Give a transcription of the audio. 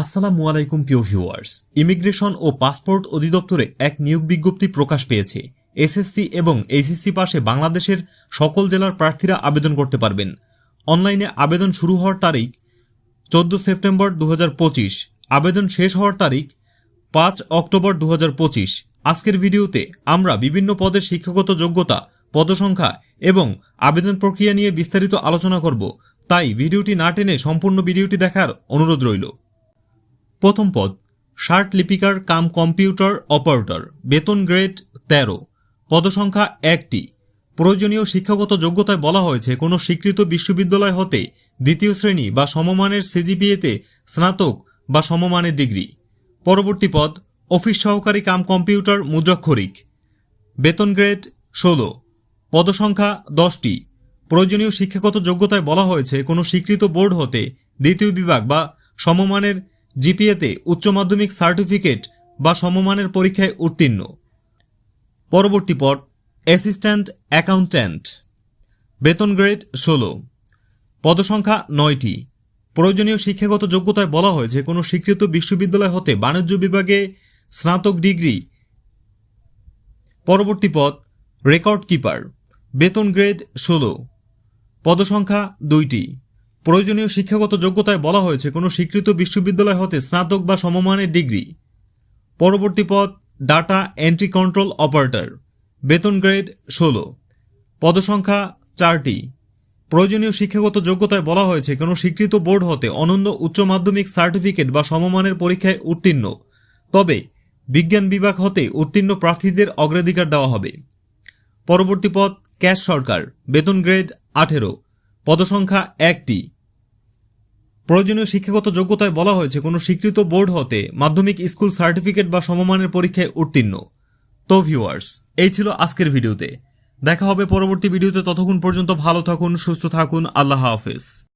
আসসালামু আলাইকুম, প্রিয় ভিউয়ার্স। ইমিগ্রেশন ও পাসপোর্ট অধিদপ্তরে এক নিয়োগ বিজ্ঞপ্তি প্রকাশ পেয়েছে। এসএসসি এবং এইচএসসি পাশে বাংলাদেশের সকল জেলার প্রার্থীরা আবেদন করতে পারবেন। অনলাইনে আবেদন শুরু হওয়ার তারিখ চোদ্দ সেপ্টেম্বর দু হাজার পঁচিশ। আবেদন শেষ হওয়ার তারিখ পাঁচ অক্টোবর দু হাজার পঁচিশ। আজকের ভিডিওতে আমরা বিভিন্ন পদের শিক্ষাগত যোগ্যতা, পদসংখ্যা এবং আবেদন প্রক্রিয়া নিয়ে বিস্তারিত আলোচনা করব। তাই ভিডিওটি না টেনে সম্পূর্ণ ভিডিওটি দেখার অনুরোধ রইল। প্রথম পদ, শার্ট লিপিকার কাম কম্পিউটার অপারেটর, বেতন গ্রেড তেরো, পদসংখ্যা একটি। প্রয়োজনীয় শিক্ষাগত যোগ্যতায় বলা হয়েছে, কোনো স্বীকৃত বিশ্ববিদ্যালয় হতে দ্বিতীয় শ্রেণি বা সমমানের সিজিপিএতে স্নাতক বা সমমানের ডিগ্রি। পরবর্তী পদ, অফিস সহকারী কাম কম্পিউটার মুদ্রাক্ষরিক, বেতন গ্রেড ষোলো, পদসংখ্যা দশটি। প্রয়োজনীয় শিক্ষাগত যোগ্যতায় বলা হয়েছে, কোনো স্বীকৃত বোর্ড হতে দ্বিতীয় বিভাগ বা সমমানের জিপিএতে উচ্চ মাধ্যমিক সার্টিফিকেট বা সমমানের পরীক্ষায় উত্তীর্ণ। পরবর্তী পদ অ্যাসিস্ট্যান্ট অ্যাকাউন্ট্যান্ট বেতন গ্রেড ষোলো। পদসংখ্যা নয়টি। প্রয়োজনীয় শিক্ষাগত যোগ্যতায় বলা হয়েছে কোনো স্বীকৃত বিশ্ববিদ্যালয় হতে বাণিজ্য বিভাগে স্নাতক ডিগ্রি। পরবর্তী পদ রেকর্ড কিপার বেতন গ্রেড ষোলো। পদসংখ্যা দুইটি। প্রয়োজনীয় শিক্ষাগত যোগ্যতায় বলা হয়েছে কোনো স্বীকৃত বিশ্ববিদ্যালয় হতে স্নাতক বা সমমানের ডিগ্রি। পরবর্তী পদ, ডাটা এন্ট্রি কন্ট্রোল অপারেটর, বেতন গ্রেড ষোলো। পদসংখ্যা চারটি। প্রয়োজনীয় শিক্ষাগত যোগ্যতায় বলা হয়েছে কোনো স্বীকৃত বোর্ড হতে অনন্য উচ্চ মাধ্যমিক সার্টিফিকেট বা সমমানের পরীক্ষায় উত্তীর্ণ। তবে বিজ্ঞান বিভাগ হতে উত্তীর্ণ প্রার্থীদের অগ্রাধিকার দেওয়া হবে। পরবর্তী পদ, ক্যাশ সরকার, বেতন গ্রেড আঠেরো। পদসংখ্যা একটি। প্রয়োজনীয় শিক্ষাগত যোগ্যতায় বলা হয়েছে, কোনো স্বীকৃত বোর্ড হতে মাধ্যমিক স্কুল সার্টিফিকেট বা সমমানের পরীক্ষায় উত্তীর্ণ। তো ভিউয়ার্স এই ছিল আজকের ভিডিওতে। দেখা হবে পরবর্তী ভিডিওতে। ততক্ষণ পর্যন্ত ভালো থাকুন, সুস্থ থাকুন। আল্লাহ হাফেজ।